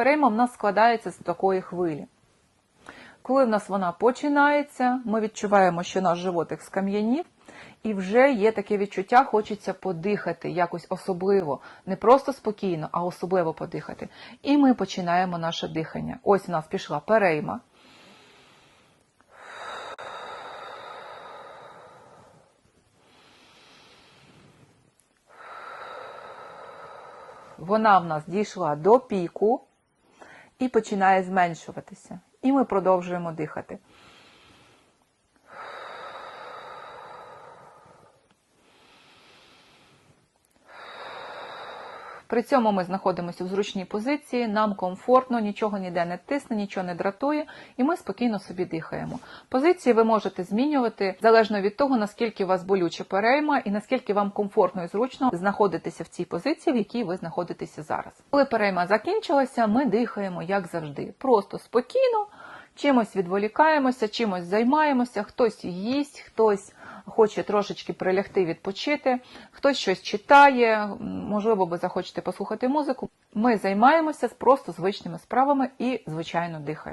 Перейма в нас складається з такої хвилі. Коли в нас вона починається, ми відчуваємо, що наш животик скам'янів, і вже є таке відчуття, хочеться подихати якось особливо, не просто спокійно, а особливо подихати. І ми починаємо наше дихання. Ось у нас пішла перейма. Вона в нас дійшла до піку і починає зменшуватися. І ми продовжуємо дихати. При цьому ми знаходимося в зручній позиції, нам комфортно, нічого ніде не тисне, нічого не дратує, і ми спокійно собі дихаємо. Позиції ви можете змінювати залежно від того, наскільки вас болюча перейма і наскільки вам комфортно і зручно знаходитися в цій позиції, в якій ви знаходитеся зараз. Коли перейма закінчилася, ми дихаємо як завжди, просто спокійно, чимось відволікаємося, чимось займаємося, хтось їсть, хтось хоче трошечки прилягти відпочити, хтось щось читає, можливо, ви захочете послухати музику. Ми займаємося просто звичними справами і, звичайно, дихаємо.